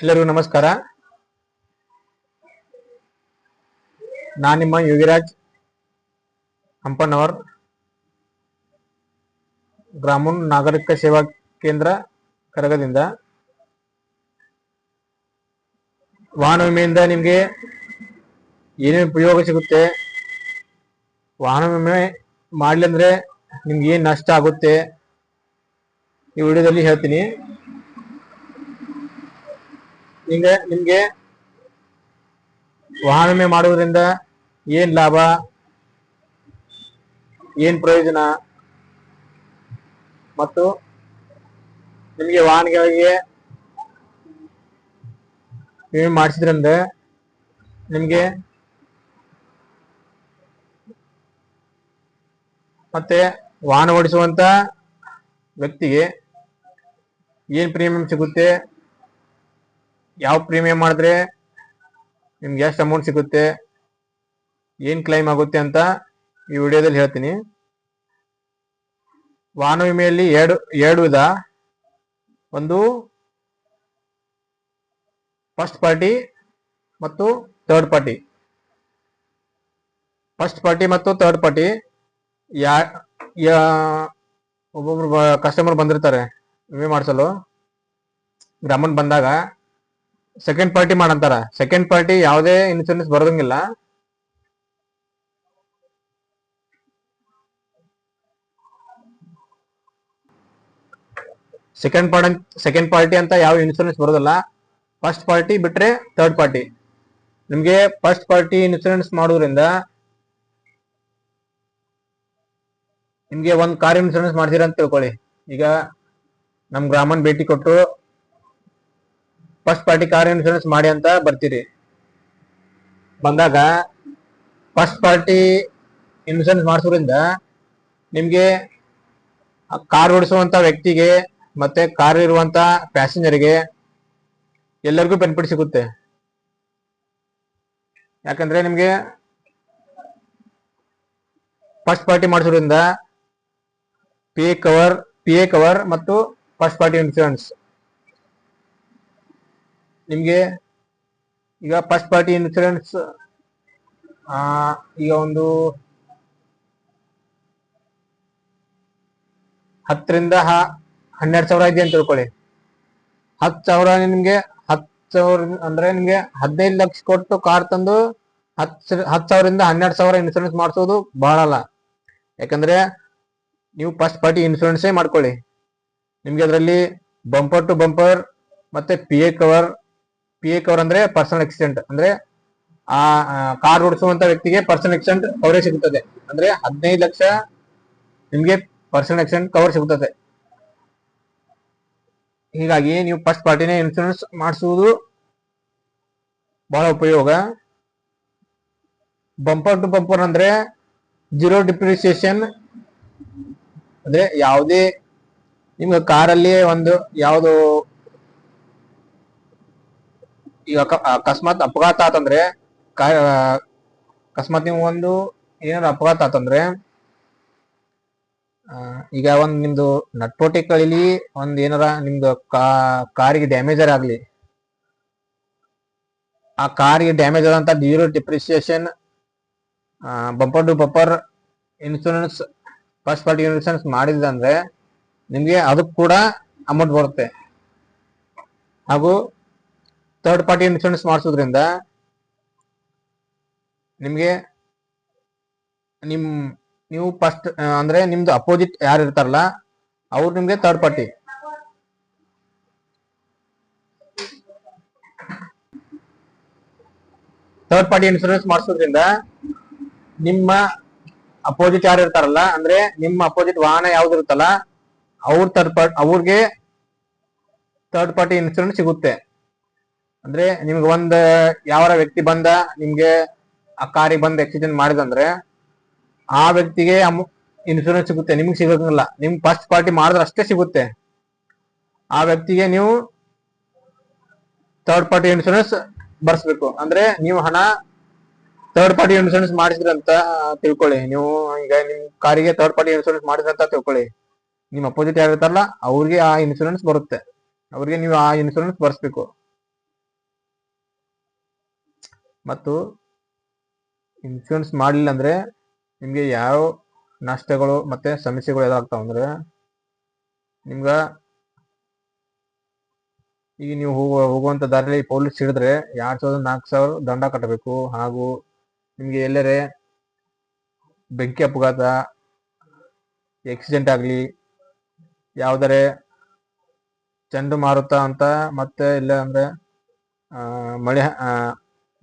ಎಲ್ಲರಿಗೂ ನಮಸ್ಕಾರ. ನಾನು ನಿಮ್ಮ ಯೋಗಿರಾಜ್ ಹಂಪನವರ್ ಗ್ರಾಮೀಣ ನಾಗರಿಕ ಸೇವಾ ಕೇಂದ್ರ ಕರಗದಿಂದ. ವಾಹನ ವಿಮೆಯಿಂದ ನಿಮಗೆ ಏನೇನು ಉಪಯೋಗ ಸಿಗುತ್ತೆ? ವಾಹನ ವಿಮೆ ಮಾಡ್ಲಂದ್ರೆ ನಿಮ್ಗೆ ಏನ್ ನಷ್ಟ ಆಗುತ್ತೆ? ಈ ವಿಡಿಯೋದಲ್ಲಿ ಹೇಳ್ತೀನಿ. ಈಗ ನಿಮ್ಗೆ ವಾಹನ ವಿಮೆ ಮಾಡುವುದರಿಂದ ಏನ್ ಲಾಭ? ಏನ್ ಪ್ರಯೋಜನ? ಮತ್ತು ನಿಮಗೆ ವಾಹನಗಳಿಗೆ ವಿಮೆ ಮಾಡಿಸಿದ್ರಿಂದ ನಿಮ್ಗೆ ಮತ್ತೆ ವಾಹನ ಓಡಿಸುವಂತ ವ್ಯಕ್ತಿಗೆ ಏನ್ ಪ್ರೀಮಿಯಂ ಸಿಗುತ್ತೆ? ಯಾವ ಪ್ರೀಮಿಯಂ ಮಾಡಿದ್ರೆ ನಿಮ್ಗೆ ಎಷ್ಟು ಅಮೌಂಟ್ ಸಿಗುತ್ತೆ, ಏನ್ ಕ್ಲೈಮ್ ಆಗುತ್ತೆ ಅಂತ ಈ ವಿಡಿಯೋದಲ್ಲಿ ಹೇಳ್ತೀನಿ. ವಾಹನ ವಿಮೆಯಲ್ಲಿ ಎರಡು ಎರಡು ವಿಧ. ಒಂದು ಫಸ್ಟ್ ಪಾರ್ಟಿ ಮತ್ತು ಥರ್ಡ್ ಪಾರ್ಟಿ ಫಸ್ಟ್ ಪಾರ್ಟಿ ಮತ್ತು ಥರ್ಡ್ ಪಾರ್ಟಿ ಯಾ ಒಬ್ಬೊಬ್ರು ಕಸ್ಟಮರ್ ಬಂದಿರ್ತಾರೆ, ವಿಮೆ ಮಾಡಿಸಲು. ಗ್ರಾಮನ್ ಬಂದಾಗ ಸೆಕೆಂಡ್ ಪಾರ್ಟಿ ಮಾಡಂತಾರ. ಸೆಕೆಂಡ್ ಪಾರ್ಟಿ ಯಾವುದೇ ಇನ್ಶೂರೆನ್ಸ್ ಬರೋದಂಗಿಲ್ಲ. ಸೆಕೆಂಡ್ ಪಾರ್ಟ್ ಸೆಕೆಂಡ್ ಪಾರ್ಟಿ ಅಂತ ಯಾವ ಇನ್ಶೂರೆನ್ಸ್ ಬರೋದಿಲ್ಲ. ಫಸ್ಟ್ ಪಾರ್ಟಿ ಬಿಟ್ರೆ ಥರ್ಡ್ ಪಾರ್ಟಿ ನಿಮ್ಗೆ ಫಸ್ಟ್ ಪಾರ್ಟಿ ಇನ್ಶೂರೆನ್ಸ್ ಮಾಡೋದ್ರಿಂದ ನಿಮ್ಗೆ ಒಂದ್ ಕಾರ್ ಇನ್ಶೂರೆನ್ಸ್ ಮಾಡ್ತೀರಾ ಅಂತ ತಿಳ್ಕೊಳ್ಳಿ. ಈಗ ನಮ್ ಗ್ರಾಮನ್ ಭೇಟಿ ಕೊಟ್ಟು ಫಸ್ಟ್ ಪಾರ್ಟಿ ಕಾರ್ ಇನ್ಶೂರೆನ್ಸ್ ಮಾಡಿ ಅಂತ ಬರ್ತೀರಿ. ಬಂದಾಗ ಫಸ್ಟ್ ಪಾರ್ಟಿ ಇನ್ಶೂರೆನ್ಸ್ ಮಾಡಿಸೋದ್ರಿಂದ ನಿಮ್ಗೆ ಕಾರ್ ಓಡಿಸುವಂತ ವ್ಯಕ್ತಿಗೆ ಮತ್ತೆ ಕಾರ್ ಇರುವಂತ ಪ್ಯಾಸೆಂಜರ್ಗೆ ಎಲ್ಲರಿಗೂ ಬೆನಿಫಿಟ್ ಸಿಗುತ್ತೆ. ಯಾಕಂದ್ರೆ ನಿಮ್ಗೆ first party ಮಾಡಿಸೋದ್ರಿಂದ P A cover P A cover ಮತ್ತು ಫಸ್ಟ್ ಪಾರ್ಟಿ ಇನ್ಶೂರೆನ್ಸ್ ನಿಮ್ಗೆ ಈಗ ಫಸ್ಟ್ ಪಾರ್ಟಿ ಇನ್ಸೂರೆನ್ಸ್ ಈಗ ಒಂದು ಹತ್ತರಿಂದ ಹನ್ನೆರಡು ಸಾವಿರ ಇದೆ ಅಂತ ತಿಳ್ಕೊಳ್ಳಿ. ಹತ್ತು ಸಾವಿರ ನಿಮ್ಗೆ, ಹತ್ತು ಸಾವಿರ ಅಂದ್ರೆ ನಿಮ್ಗೆ ಹದಿನೈದು ಲಕ್ಷ ಕೊಟ್ಟು ಕಾರ್ ತಂದು ಹತ್ತು ಹತ್ತು ಸಾವಿರದಿಂದ ಹನ್ನೆರಡು ಸಾವಿರ ಇನ್ಸೂರೆನ್ಸ್ ಮಾಡಿಸೋದು ಬಹಳ ಅಲ್ಲ. ಯಾಕಂದ್ರೆ ನೀವು ಫಸ್ಟ್ ಪಾರ್ಟಿ ಇನ್ಸೂರೆನ್ಸೇ ಮಾಡ್ಕೊಳ್ಳಿ. ನಿಮ್ಗೆ ಅದರಲ್ಲಿ ಬಂಪರ್ ಟು ಬಂಪರ್ ಮತ್ತೆ P A cover A cover ಅಂದ್ರೆ ಪರ್ಸನಲ್ ಆಕ್ಸಿಡೆಂಟ್ ಅಂದ್ರೆ ಆ ಕಾರ್ ಓಡಿಸುವಂತ ವ್ಯಕ್ತಿಗೆ ಪರ್ಸನಲ್ ಆಕ್ಸಿಡೆಂಟ್ ಕವರೇಜ್ ಸಿಗುತ್ತದೆ. ಅಂದ್ರೆ ಹದಿನೈದು ಲಕ್ಷ ನಿಮ್ಗೆ ಪರ್ಸನಲ್ ಆಕ್ಸಿಡೆಂಟ್ ಕವರ್ ಸಿಗುತ್ತದೆ. ಹೀಗಾಗಿ ನೀವು ಫಸ್ಟ್ ಪಾರ್ಟಿನೇ ಇನ್ಶೂರೆನ್ಸ್ ಮಾಡಿಸುವುದು ಬಹಳ ಉಪಯೋಗ. ಬಂಪರ್ ಟು ಬಂಪರ್ ಅಂದ್ರೆ ಜೀರೋ ಡಿಪ್ರಿಸಿಯೇಷನ್ ಅಂದ್ರೆ ಯಾವುದೇ ನಿಮ್ಗೆ ಕಾರಲ್ಲಿ ಒಂದು ಯಾವುದು ಈಗ ಅಕ- ಅಕಸ್ಮಾತ್ ಅಪಘಾತ ಆತಂದ್ರೆ ಅಕಸ್ಮಾತ್ ನೀವು ಒಂದು ಏನಾದ್ರು ಅಪಘಾತ ಆತಂದ್ರೆ ಈಗ ಒಂದು ನಿಮ್ದು ನಟ್ಪೋಟಿ ಕಳಿಲಿ ಒಂದ್ ಏನಾರ ನಿಮ್ದು ಕಾರಿಗೆ ಡ್ಯಾಮೇಜರ್ ಆಗ್ಲಿ, ಆ ಕಾರಿಗೆ ಡ್ಯಾಮೇಜ್ ಆದಂತ zero depreciation bumper to bumper insurance first party insurance ಮಾಡಿದ್ರೆ ನಿಮ್ಗೆ ಅದಕ್ಕೆ ಕೂಡ ಅಮೌಂಟ್ ಬರುತ್ತೆ. ಹಾಗೂ ಥರ್ಡ್ ಪಾರ್ಟಿ ಇನ್ಶೂರೆನ್ಸ್ ಮಾಡಿಸೋದ್ರಿಂದ ನಿಮಗೆ ನಿಮ್, ನೀವು ಫಸ್ಟ್ ಅಂದ್ರೆ ನಿಮ್ದು ಅಪೋಸಿಟ್ ಯಾರು ಇರ್ತಾರಲ್ಲ, ಅವ್ರು ನಿಮ್ಗೆ third party third party insurance ಮಾಡಿಸೋದ್ರಿಂದ ನಿಮ್ಮ ಅಪೋಸಿಟ್ ಯಾರು ಇರ್ತಾರಲ್ಲ, ಅಂದ್ರೆ ನಿಮ್ಮ ಅಪೋಸಿಟ್ ವಾಹನ ಯಾವ್ದು ಇರುತ್ತಲ್ಲ, ಅವ್ರ ಥರ್ಡ್ ಪಾರ್ಟಿ ಅವ್ರಿಗೆ ಥರ್ಡ್ ಪಾರ್ಟಿ ಇನ್ಶೂರೆನ್ಸ್ ಸಿಗುತ್ತೆ. ಅಂದ್ರೆ ನಿಮ್ಗೆ ಒಂದ್ ಯಾವರ ವ್ಯಕ್ತಿ ಬಂದ ನಿಮ್ಗೆ ಆ ಕಾರಿಗೆ ಬಂದ್ ಆಕ್ಸಿಡೆಂಟ್ ಮಾಡಿದಂದ್ರೆ ಆ ವ್ಯಕ್ತಿಗೆ ಇನ್ಶೂರೆನ್ಸ್ ಸಿಗುತ್ತೆ, ನಿಮ್ಗೆ ಸಿಗೋದಿಲ್ಲ. ನಿಮ್ ಫಸ್ಟ್ ಪಾರ್ಟಿ ಮಾಡಿದ್ರೆ ಅಷ್ಟೇ ಸಿಗುತ್ತೆ. ಆ ವ್ಯಕ್ತಿಗೆ ನೀವು ಥರ್ಡ್ ಪಾರ್ಟಿ ಇನ್ಶೂರೆನ್ಸ್ ಬರ್ಸ್ಬೇಕು. ಅಂದ್ರೆ ನೀವು ಹಣ ಥರ್ಡ್ ಪಾರ್ಟಿ ಇನ್ಶೂರೆನ್ಸ್ ಅಂತ ತಿಳ್ಕೊಳ್ಳಿ. ನೀವು ಈಗ ನಿಮ್ ಕಾರಿಗೆ ಥರ್ಡ್ ಪಾರ್ಟಿ ಇನ್ಶೂರೆನ್ಸ್ ಮಾಡಿದ್ರ ಅಂತ ತಿಳ್ಕೊಳ್ಳಿ. ನಿಮ್ ಅಪೋಸಿಟ್ ಯಾರಿರ್ತಾರಲ್ಲ, ಅವ್ರಿಗೆ ಆ ಇನ್ಶೂರೆನ್ಸ್ ಬರುತ್ತೆ. ಅವ್ರಿಗೆ ನೀವು ಆ ಇನ್ಶೂರೆನ್ಸ್ ಬರ್ಸ್ಬೇಕು. ಮತ್ತು ಇನ್ಶೂರೆನ್ಸ್ ಮಾಡಲಿಲ್ಲ ಅಂದ್ರೆ ನಿಮಗೆ ಯಾವ ನಷ್ಟಗಳು ಮತ್ತು ಸಮಸ್ಯೆಗಳು ಎದುರಾಗ್ತಾವ ಅಂದರೆ ನಿಮ್ಗೆ ಈಗ ನೀವು ಹೋಗುವ ಹೋಗುವಂಥ ದಾರಿಯಲ್ಲಿ ಪೊಲೀಸ್ ಹಿಡಿದ್ರೆ ಎರಡು ಸಾವಿರದ ನಾಲ್ಕು ಸಾವಿರ ದಂಡ ಕಟ್ಟಬೇಕು ಹಾಗೂ ನಿಮಗೆ ಎಲ್ಲರೇ ಬೆಂಕಿ ಅಪಘಾತ ಆಕ್ಸಿಡೆಂಟ್ ಆಗಲಿ, ಯಾವುದರೆ ಚಂಡಮಾರುತ ಅಂತ ಮತ್ತೆ ಇಲ್ಲ ಅಂದ್ರೆ ಮಳೆ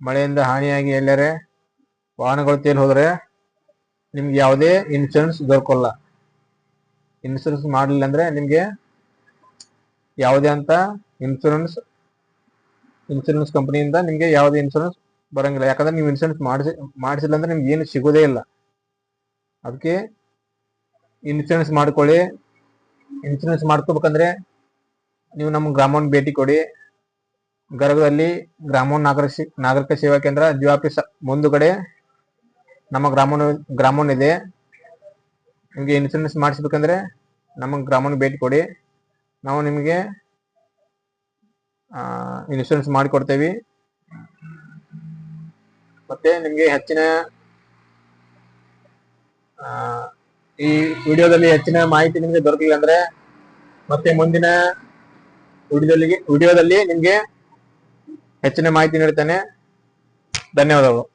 ಮಳೆಯಿಂದ ಹಾನಿಯಾಗಿ ಎಲ್ಲರೇ ವಾಹನಗಳು ತೇಲಿ ಹೋದ್ರೆ ನಿಮ್ಗೆ ಯಾವುದೇ ಇನ್ಶೂರೆನ್ಸ್ ದೊರಕಲ್ಲ. ಇನ್ಶೂರೆನ್ಸ್ ಮಾಡಲಿಲ್ಲ ಅಂದ್ರೆ ನಿಮ್ಗೆ ಯಾವುದೇ ಅಂತ ಇನ್ಶೂರೆನ್ಸ್ ಇನ್ಶೂರೆನ್ಸ್ ಕಂಪನಿಯಿಂದ ನಿಮಗೆ ಯಾವುದೇ ಇನ್ಶೂರೆನ್ಸ್ ಬರಂಗಿಲ್ಲ. ಯಾಕಂದ್ರೆ ನೀವು ಇನ್ಶೂರೆನ್ಸ್ ಮಾಡಿಸಿ, ಮಾಡಿಸಿಲ್ಲ ಅಂದ್ರೆ ನಿಮ್ಗೆ ಏನು ಸಿಗೋದೇ ಇಲ್ಲ. ಅದಕ್ಕೆ ಇನ್ಶೂರೆನ್ಸ್ ಮಾಡ್ಕೊಳ್ಳಿ. ಇನ್ಶೂರೆನ್ಸ್ ಮಾಡ್ಕೋಬೇಕಂದ್ರೆ ನೀವು ನಮ್ಮ ಗ್ರಾಮವನ್ನು ಭೇಟಿ ಕೊಡಿ. ಗರಗದಲ್ಲಿ ಗ್ರಾಮೋ ನಾಗರಿಕ ನಾಗರಿಕ ಸೇವಾ ಕೇಂದ್ರ ಜಿ ಆಫೀಸ್ ಮುಂದುಗಡೆ ನಮ್ಮ ಗ್ರಾಮೋನ್ ಗ್ರಾಮೋನ್ ಇದೆ ನಿಮಗೆ ಇನ್ಸೂರೆನ್ಸ್ ಮಾಡಿಸ್ಬೇಕಂದ್ರೆ ನಮ್ಮ ಗ್ರಾಮೋನ್ ಭೇಟಿ ಕೊಡಿ. ನಾವು ನಿಮಗೆ ಇನ್ಶೂರೆನ್ಸ್ ಮಾಡಿಕೊಡ್ತೇವೆ. ಮತ್ತೆ ನಿಮಗೆ ಹೆಚ್ಚಿನ ಈ ವಿಡಿಯೋದಲ್ಲಿ ಹೆಚ್ಚಿನ ಮಾಹಿತಿ ನಿಮಗೆ ದೊರಕಲಿಲ್ಲ ಅಂದ್ರೆ ಮತ್ತೆ ಮುಂದಿನ ವಿಡಿಯೋದಲ್ಲಿ ವಿಡಿಯೋದಲ್ಲಿ ನಿಮಗೆ ಹೆಚ್ಚಿನ ಮಾಹಿತಿ ನೀಡ್ತೇನೆ. ಧನ್ಯವಾದಗಳು.